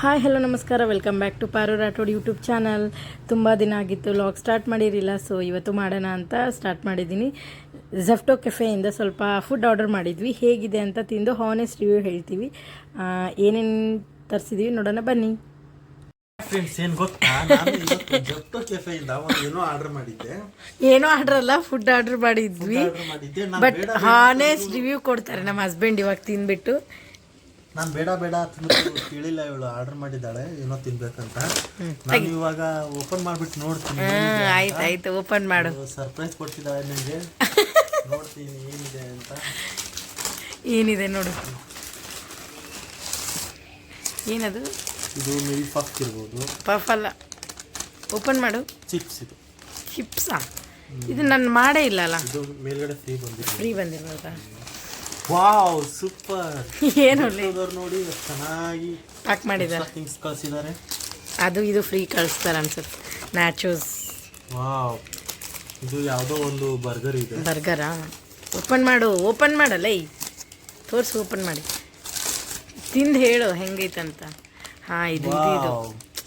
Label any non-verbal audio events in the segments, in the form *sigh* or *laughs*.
Hi hello ನಮಸ್ಕಾರ. Welcome back to Paru Rathod YouTube channel ತುಂಬ ದಿನ ಆಗಿತ್ತು. ಲಾಗ್ ಸ್ಟಾರ್ಟ್ ಮಾಡಿರಲಿಲ್ಲ ಸೊ ಇವತ್ತು ಮಾಡೋಣ ಅಂತ ಸ್ಟಾರ್ಟ್ ಮಾಡಿದ್ದೀನಿ. ಝೆಫ್ಟೋ ಕೆಫೆಯಿಂದ ಸ್ವಲ್ಪ ಫುಡ್ ಆರ್ಡರ್ ಮಾಡಿದ್ವಿ. ಹೇಗಿದೆ ಅಂತ ತಿಂದು ಹಾನೆಸ್ಟ್ ರಿವ್ಯೂ ಹೇಳ್ತೀವಿ. ಏನೇನು ತರಿಸಿದ್ವಿ ನೋಡೋಣ ಬನ್ನಿ. ಫ್ರೆಂಡ್ಸ್ ಏನು ಗೊತ್ತಾ? ನಾನು ಇವತ್ತು ಜಪ್ಟೋ ಕೆಫೆಯಿಂದ ಒಂದು ಏನೋ ಆರ್ಡರ್ ಮಾಡಿದ್ದೆ. ಏನೋ ಆರ್ಡ್ರ್ ಅಲ್ಲ ಫುಡ್ ಆರ್ಡರ್ ಮಾಡಿದ್ವಿ. ಬಟ್ ಹಾನೆಸ್ಟ್ ರಿವ್ಯೂ ಕೊಡ್ತಾರೆ ನಮ್ಮ ಹಸ್ಬೆಂಡ್ ಇವಾಗ ತಿಂದ್ಬಿಟ್ಟು. ನಾನು ಬೇಡ ಬೇಡ ಅಂತ ಕೇಳಿಲ್ಲ ಇವಳು ಆರ್ಡರ್ ಮಾಡಿದ್ದಾಳೆ ಏನೋ ತಿನ್ಬೇಕಂತ. ನಾನು ಇವಾಗ ಓಪನ್ ಮಾಡ್ಬಿಟ್ಟು ನೋಡ್ತೀನಿ ಆಯ್ತು ಆಯ್ತು ಓಪನ್ ಮಾಡು. ಸರ್ಪ್ರೈಸ್ ಕೊಡ್ತಿದ್ದಾಳೆ ನನಗೆ *laughs* ನೋಡ್ತೀನಿ ಏನಿದೆ ಅಂತ. ಏನಿದೆ ನೋಡು. ಏನದು? ಇದು ಮಿಲ್ ಪಫ್ ಇರ್ಬೋದು. ಪಫ್ ಅಲ್ಲ. ಓಪನ್ ಮಾಡು. ಚಿಪ್ಸ್ ಇದು. ಚಿಪ್ಸಾ ಇದು ನಾನು ಮಾಡೇ ಇಲ್ಲ ಅಲ್ಲ ಇದು ಮೇಲ್ಗಡೆ ಫ್ರೀ ಬಂದಿದೆ ಫ್ರೀ ಬಂದಿರೋದಾ? Wow super. *laughs* ಏನು ನೋಡಿ ಚೆನ್ನಾಗಿ ಪ್ಯಾಕ್ ಮಾಡಿದ್ದಾರೆ. ಥಿಂಗ್ಸ್ ಕಳ್ಸಿದ್ದಾರೆ. ಅದು ಇದು ಫ್ರೀ ಕಳಿಸ್ತಾರೆ ಅನ್ಸುತ್ತೆ. Nachos wow. ಇದು ಯಾವುದೋ ಒಂದು ಬರ್ಗರ್ ಇದೆ. ಬರ್ಗರಾ? ಓಪನ್ ಮಾಡು ಓಪನ್ ಮಾಡಲ್ಲ ಈ ತೋರಿಸು ಓಪನ್ ಮಾಡಿ. ತಿಂದು ಹೇಳು ಹೆಂಗೈತಂತ. ಹಾಂ ಇದು ಇದು ಇದು.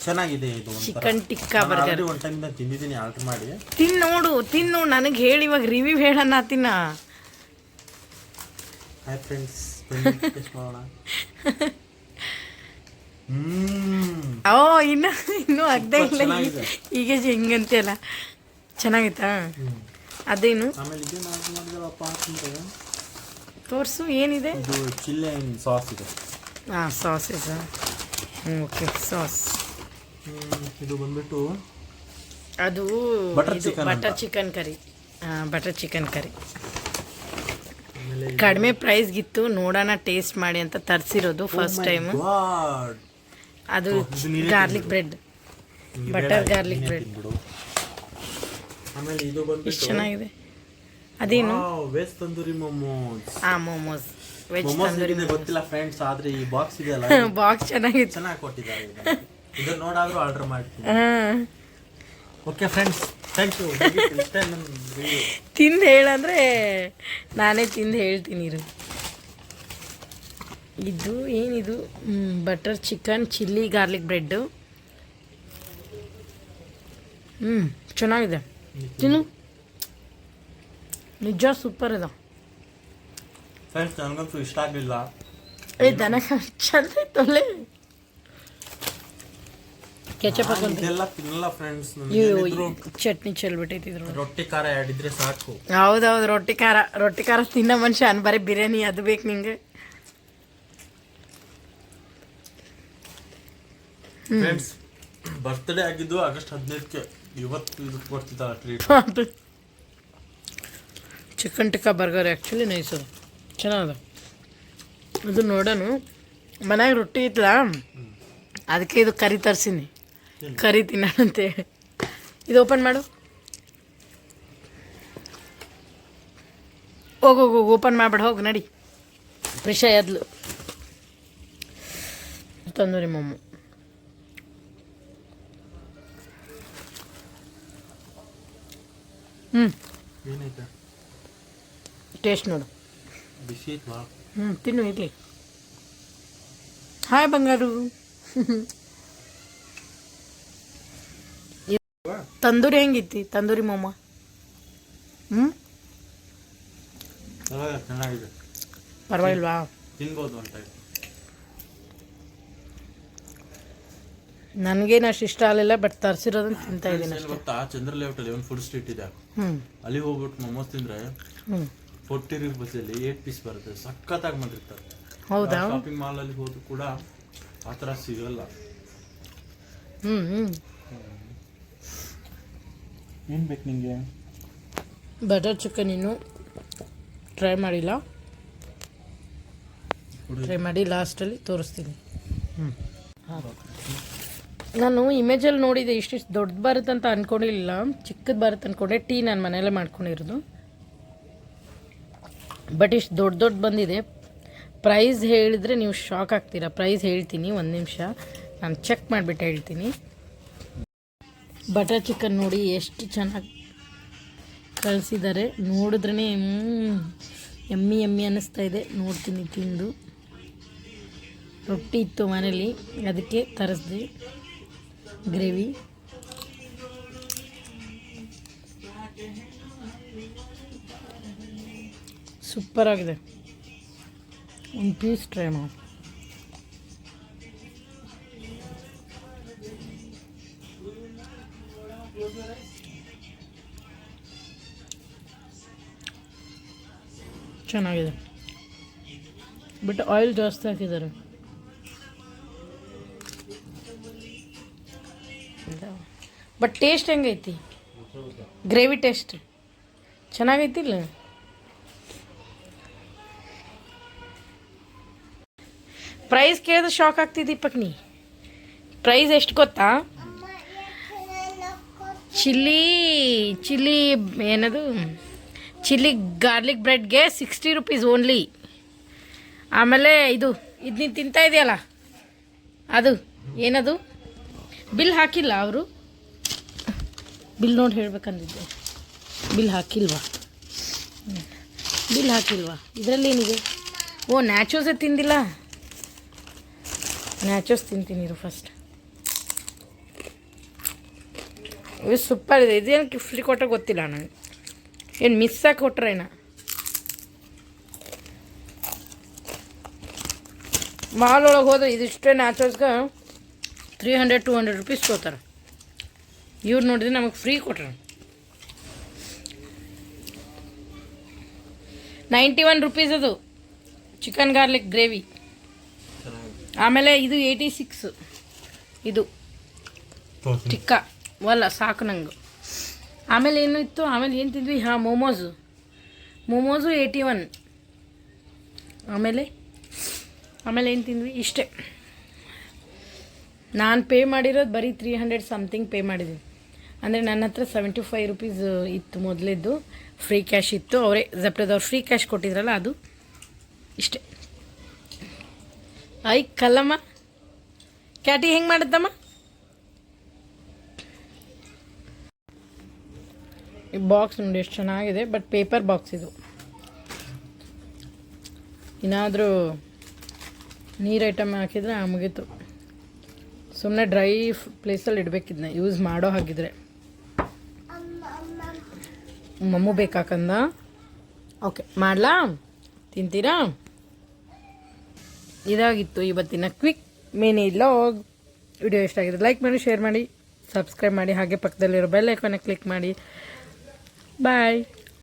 ಚೆನ್ನಾಗಿದೆ ಇದು. Chicken tikka burger. ಒಂದು ಟೈಮ್ ತಿಂದಿದ್ದೀನಿ ಆರ್ಡರ್ ಮಾಡಿ. ತಿನ್ ನೋಡು ತಿನ್ ನೋಡು. ನನಗೆ ಹೇಳಿ ಇವಾಗ ರಿವ್ಯೂ ಹೇಳಣ್ಣ ತಿನ್ನ. ಹಾಯ್ ಫ್ರೆಂಡ್ಸ್ ಟೇಸ್ಟ್ ಮಾಡೋಣ ಹ್ಮ್ ಓ ಇನ್ನು ಇನ್ನೂ ಆಗದೆ ಇಲ್ಲ. ಈಗ ಹೆಂಗಂತೆಲ್ಲ ಚೆನ್ನಾಗಿತ್ತಾ? ಅದೇನು? ತೋರಿಸು ಏನಿದೆ? ಇದು ಚಿಲ್ಲಿ ಸಾಸ್ ಇದೆ. ಹಾಂ ಸಾಸ್ ಹ್ಞೂ ಓಕೆ ಸಾಸ್. ಇದು ಬಂದ್ಬಿಟ್ಟು ಅದು ಬಟರ್ ಚಿಕನ್ ಕರಿ. ಹಾಂ ಬಟರ್ ಚಿಕನ್ ಕರಿ. ಕಡಿಮೆ ಪ್ರೈಸ್ಗಿತ್ತು ನೋಡೋಣ ಟೇಸ್ಟ್ ಮಾಡಿ ಅಂತ ತರಿಸಿರೋದು ಫಸ್ಟ್ ಟೈಮ್ ಅದು garlic bread butter garlic bread ಎಷ್ಟು ಚೆನ್ನಾಗಿದೆ. ಅದೇನು? ವೆಜ್ ತಂದೂರಿ ಮೋಮೋಸ್ ಆ ಮೋಮೋಸ್ ವೆಜ್ ತಂದೂರಿ ಗೊತ್ತಿಲ್ಲ ಫ್ರೆಂಡ್ಸ್ ಆದ್ರೆ ಈ ಬಾಕ್ಸ್ ಇದೆಯಲ್ಲ? *laughs* ಬಾಕ್ಸ್ ಚೆನ್ನಾಗಿತ್ತು. ಚೆನ್ನಾಗಿ ಕೊಟ್ಟಿದ್ದಾರೆ ಇದನ್ನ. ನೋಡಾದ್ರೂ ಆರ್ಡರ್ ಮಾಡ್ತೀನಿ. ಓಕೆ ಫ್ರೆಂಡ್ಸ್ ಥ್ಯಾಂಕ್ ಯು ಇಷ್ಟೇ ನನ್ನ review. ತಿಂದು ಹೇಳಂದ್ರೆ ನಾನೇ ತಿಂದು ಹೇಳ್ತೀನಿ ಇರು. ಇದು ಏನಿದು? Butter chicken chilli garlic bread ಹ್ಞೂ ಚೆನ್ನಾಗಿದೆ. ತಿನ್ನು. ನಿಜ ಸೂಪರ್ ಇದೆ. ಫ್ರೆಂಡ್ಸ್ ನನಗಂತೂ ಇಷ್ಟ ಆಗಲಿಲ್ಲ. ಏ ದನ ಚಂದ ತೊಲೆ ಕೆಚಪ್ ಹಾಕೊಂಡು ಇದೆಲ್ಲ ತಿನ್ನಲ್ಲ ಫ್ರೆಂಡ್ಸ್ ಇವು ಚಟ್ನಿ ಚೆಲ್ಬಿಟ್ಟಿದ್ರು ರೊಟ್ಟಿ ಖಾರ ಆಡಿದ್ರೆ ಸಾಕು. ಹೌದೌದು ರೊಟ್ಟಿ ಖಾರ ರೊಟ್ಟಿ ಖಾರ ತಿನ್ನೋ ಮನುಷ್ಯ ಅನ್ ಬರೀ ಬಿರಿಯಾನಿ ಅದು ಬೇಕು ನಿಂಗೆ. ಫ್ರೆಂಡ್ಸ್ ಬರ್ತ್ಡೇ ಆಗಿದ್ದು ಆಗಸ್ಟ್ ಹದಿನೈದಕ್ಕೆ ಇವತ್ತು ಇದು ಕೊಡ್ತಿದ್ದಾರೆ treat chicken tikka burger actually nice ಅದು ಚೆನ್ನಾಗದ. ಅದು ನೋಡೋಣ ಮನ್ಯಾಗ ರೊಟ್ಟಿ ಇತ್ತಲ್ಲ ಅದಕ್ಕೆ ಇದು ಕರಿ ತರ್ಸೀನಿ. ಕರಿ ಹೇಳಿ. ಇದು ಓಪನ್ ಮಾಡು. ಹೋಗು ಹೋಗು ಓಪನ್ ಮಾಡ್ಬೇಡ ಹೋಗು ನಡಿ. ವಿಷಯ ಅದ್ಲು ತಂದೂರಿ ಮೊಮ್ಮು. ಹ್ಞೂ ಏನೈತೆ ಟೇಸ್ಟ್ ನೋಡು. ಹ್ಞೂ ತಿನ್ನು ಇರಲಿ. ಹಾಯ್ ಬಂಗಾರು. *laughs* ತಂದೂರಿ ಹೆಂಗೈತಿ ತಂದೂರಿ ಮೊಮ್ಮ ಹ್ಞೂ ಚೆನ್ನಾಗಿದೆ. ಪರವಾಗಿಲ್ವಾ? ತಿನ್ಬೋದು ಅಂತ. ನನಗೇನು ಅಷ್ಟು ಇಷ್ಟ ಆಗಲಿಲ್ಲ ಬಟ್ ತರಿಸಿರೋದನ್ನ ತಿಂತಾ ಇದ್ದೀನಿ ಗೊತ್ತಾ? ಚಂದ್ರ ಲೇಔಟಲ್ಲಿ ಒಂದು ಫುಡ್ ಸ್ಟ್ರೀಟ್ ಇದೆ ಹ್ಞೂ ಅಲ್ಲಿ ಹೋಗ್ಬಿಟ್ಟು ಮೊಮೋಸ್ ತಿಂದ್ರೆ ಹ್ಞೂ ಫೋರ್ಟಿ ರುಪೀಸಲ್ಲಿ ಏಟ್ ಪೀಸ್ ಬರುತ್ತೆ. ಸಖತ್ತಾಗಿ ಮಾಡಿರ್ತಾರೆ ಹೌದಾ? ಶಾಪಿಂಗ್ ಮಾಲಲ್ಲಿ ಹೋದ್ರು ಕೂಡ ಆ ಥರ ಸಿಗಲ್ಲ. ಹ್ಞೂ ಹ್ಞೂ ಏನು ಬೇಕು ನಿಮಗೆ ಬಟರ್ ಚಿಕನ್ ಇನ್ನು ಟ್ರೈ ಮಾಡಿಲ್ಲ. ಟ್ರೈ ಮಾಡಿ ಲಾಸ್ಟಲ್ಲಿ ತೋರಿಸ್ತೀನಿ. ಹ್ಞೂ ನಾನು ಇಮೇಜಲ್ಲಿ ನೋಡಿದೆ ಇಷ್ಟಿಷ್ಟು ದೊಡ್ಡ ಬರುತ್ತೆ ಅಂತ ಅಂದ್ಕೊಂಡಿರಲಿಲ್ಲ ಚಿಕ್ಕದು ಬರುತ್ತೆ ಅಂದ್ಕೊಂಡೆ ಟೀ ನಾನು ಮನೆಯಲ್ಲೇ ಮಾಡ್ಕೊಂಡಿರೋದು. ಬಟ್ ಇಷ್ಟು ದೊಡ್ಡ ದೊಡ್ಡ ಬಂದಿದೆ. ಪ್ರೈಸ್ ಹೇಳಿದರೆ ನೀವು ಶಾಕ್ ಆಗ್ತೀರಾ. ಪ್ರೈಸ್ ಹೇಳ್ತೀನಿ. ಒಂದು ನಿಮಿಷ. ನಾನು ಚೆಕ್ ಮಾಡಿಬಿಟ್ಟು ಹೇಳ್ತೀನಿ. ಬಟರ್ ಚಿಕನ್ ನೋಡಿ ಎಷ್ಟು ಚೆನ್ನಾಗಿ ಕಳಿಸಿದ್ದಾರೆ. ನೋಡಿದ್ರೇ ಎಮ್ಮಿ ಎಮ್ಮಿ ಅನ್ನಿಸ್ತಾ ಇದೆ. ನೋಡ್ತೀನಿ ತಿಂದು. ರೊಟ್ಟಿ ಇತ್ತು ಮನೇಲಿ. ಅದಕ್ಕೆ ತರಿಸ್ದೆ. ಗ್ರೇವಿ. ಸೂಪರ್ ಆಗಿದೆ ಒಂದು ಪೀಸ್ ಟ್ರೈ ಮಾಡಿ. ಚೆನ್ನಾಗಿದೆ. ಬಟ್ ಆಯಿಲ್ ಜಾಸ್ತಿ ಹಾಕಿದ್ದಾರೆ. ಬಟ್ ಟೇಸ್ಟ್ ಹೆಂಗೈತಿ? ಗ್ರೇವಿ ಟೇಸ್ಟ್ ಚೆನ್ನಾಗೈತಿಲ್ಲ? ಪ್ರೈಸ್ ಕೇಳಿದ್ರೆ ಶಾಕ್ ಆಗ್ತಿ ದೀಪಕ್ ನೀ. ಪ್ರೈಸ್ ಎಷ್ಟು ಗೊತ್ತಾ? ಚಿಲ್ಲಿ ಚಿಲ್ಲಿ ಏನದು? ಚಿಲ್ಲಿ ಗಾರ್ಲಿಕ್ ಬ್ರೆಡ್ಗೆ ಸಿಕ್ಸ್ಟಿ ರುಪೀಸ್ ಓನ್ಲಿ. ಆಮೇಲೆ ಇದು ಇದು ನೀನು ತಿಂತಾ ಇದೆಯಲ್ಲ? ಅದು, ಏನದು? ಬಿಲ್ ಹಾಕಿಲ್ಲ ಅವರು? ಬಿಲ್ ನೋಡಿ ಹೇಳ್ಬೇಕಂದಿದ್ದೆ. ಬಿಲ್ ಹಾಕಿಲ್ವಾ. ಬಿಲ್ ಹಾಕಿಲ್ವಾ? ಇದರಲ್ಲಿ ಏನಿದೆ? ಓ, ನ್ಯಾಚೋಸೇ ತಿಂದಿಲ್ಲ? ನ್ಯಾಚೋಸ್ ತಿಂತೀನಿ ಇರು ಫಸ್ಟ್ ಇದು ಸೂಪರ್ ಇದೆ. ಇದೇನು ಕೊಟ್ಟರೆ ಗೊತ್ತಿಲ್ಲ ನನಗೆ. ಏನು ಮಿಸ್ ಆಗಿ ಕೊಟ್ರೇನ ಮಾಲ್ ಒಳಗೆ ಹೋದ್ರೆ ಇದಿಷ್ಟೇ ನ್ಯಾಚುರಲ್ಸ್ಗೆ three hundred two hundred rupees ತೊಗೋತಾರೆ ಇವ್ರು ನೋಡಿದ್ರೆ ನಮಗೆ ಫ್ರೀ ಕೊಟ್ರು. ನೈಂಟಿ ಒನ್ ರುಪೀಸ್ ಅದು ಚಿಕನ್ ಗಾರ್ಲಿಕ್ ಗ್ರೇವಿ ಆಮೇಲೆ ಇದು ಏಯ್ಟಿ ಸಿಕ್ಸ್ ಇದು ಟಿಕ್ಕ. ವಲ್ಲ ಸಾಕು ನಂಗೆ. ಆಮೇಲೆ ಏನು ಇತ್ತು ಆಮೇಲೆ ಏನು ತಿಂದ್ವಿ? ಹಾಂ, ಮೋಮೋಸು. ಮೋಮೋಸು ಏಯ್ಟಿ ಒನ್ ಆಮೇಲೆ? ಆಮೇಲೆ ಏನು ತಿಂದ್ವಿ? ಇಷ್ಟೇ. ನಾನು ಪೇ ಮಾಡಿರೋದು ಬರೀ ತ್ರೀ ಹಂಡ್ರೆಡ್ ಸಮಥಿಂಗ್ ಪೇ ಮಾಡಿದ್ದೀನಿ. ಅಂದರೆ ನನ್ನ ಹತ್ರ ಸೆವೆಂಟಿ ಫೈವ್ ರುಪೀಸ್ ಇತ್ತು ಮೊದಲಿದ್ದು. ಫ್ರೀ ಕ್ಯಾಶ್ ಇತ್ತು. ಅವರೇ ಜಪ್ಟದವ್ರು ಫ್ರೀ ಕ್ಯಾಶ್ ಕೊಟ್ಟಿದ್ರಲ್ಲ, ಅದು ಇಷ್ಟೇ. ಐ, ಕಲ್ಲಮ್ಮ. ಕ್ಯಾಟಿ ಹೆಂಗೆ ಮಾಡುತ್ತಮ್ಮ? ಈ ಬಾಕ್ಸ್ ನೋಡಿ ಎಷ್ಟು ಚೆನ್ನಾಗಿದೆ, ಬಟ್ ಪೇಪರ್ ಬಾಕ್ಸ್ ಇದು. ಏನಾದರೂ ನೀರು ಐಟಮ್ ಹಾಕಿದರೆ ಮುಗೀತು. ಸುಮ್ಮನೆ ಡ್ರೈ ಪ್ಲೇಸಲ್ಲಿ ಇಡಬೇಕಿದ್ನ ಯೂಸ್ ಮಾಡೋ ಹಾಗಿದ್ರೆ. ಮಮ್ಮು ಬೇಕಾಕಂದ? ಓಕೆ, ಮಾಡಲಾ? ತಿಂತೀರಾ? ಇದಾಗಿತ್ತು ಇವತ್ತಿನ ಕ್ವಿಕ್ ಮಿನಿ ಇಲ್ಲ ವಿಡಿಯೋ ಇಷ್ಟ ಆಗಿದೆ ಲೈಕ್ ಮಾಡಿ, ಶೇರ್ ಮಾಡಿ, ಸಬ್ಸ್ಕ್ರೈಬ್ ಮಾಡಿ, ಹಾಗೆ ಪಕ್ಕದಲ್ಲಿರೋ ಬೆಲ್ ಐಕಾನ ಕ್ಲಿಕ್ ಮಾಡಿ. Bye.